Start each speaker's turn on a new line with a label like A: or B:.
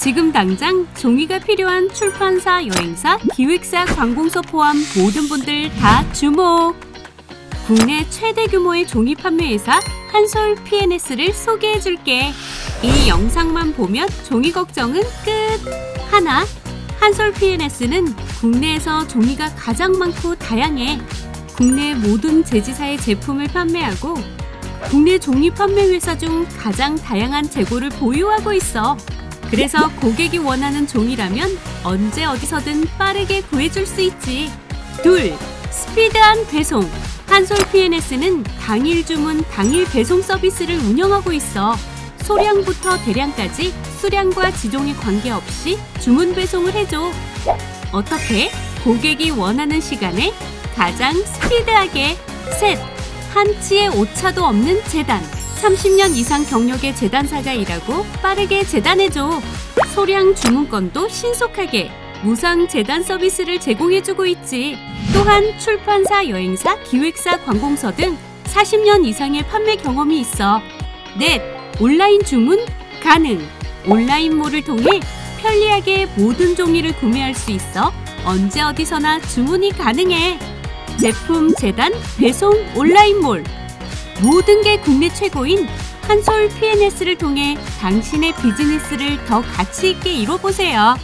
A: 지금 당장 종이가 필요한 출판사, 여행사, 기획사, 관공서 포함 모든 분들 다 주목! 국내 최대 규모의 종이 판매 회사 한솔 PNS를 소개해 줄게. 이 영상만 보면 종이 걱정은 끝! 하나, 한솔 PNS는 국내에서 종이가 가장 많고 다양해. 국내 모든 제지사의 제품을 판매하고 국내 종이 판매 회사 중 가장 다양한 재고를 보유하고 있어. 그래서 고객이 원하는 종이라면 언제 어디서든 빠르게 구해줄 수 있지. 둘, 스피드한 배송. 한솔 PNS는 당일 주문, 당일 배송 서비스를 운영하고 있어. 소량부터 대량까지 수량과 지종에 관계없이 주문 배송을 해줘. 어떻게? 고객이 원하는 시간에 가장 스피드하게. 셋, 한치의 오차도 없는 재단. 30년 이상 경력의 재단사가 일하고 빠르게 재단해줘. 소량 주문건도 신속하게 무상 재단 서비스를 제공해주고 있지. 또한 출판사, 여행사, 기획사, 관공서 등 40년 이상의 판매 경험이 있어. 넷, 온라인 주문 가능. 온라인몰을 통해 편리하게 모든 종이를 구매할 수 있어 언제 어디서나 주문이 가능해. 제품 재단, 배송, 온라인몰. 모든 게 국내 최고인 한솔 PNS를 통해 당신의 비즈니스를 더 가치 있게 이뤄보세요.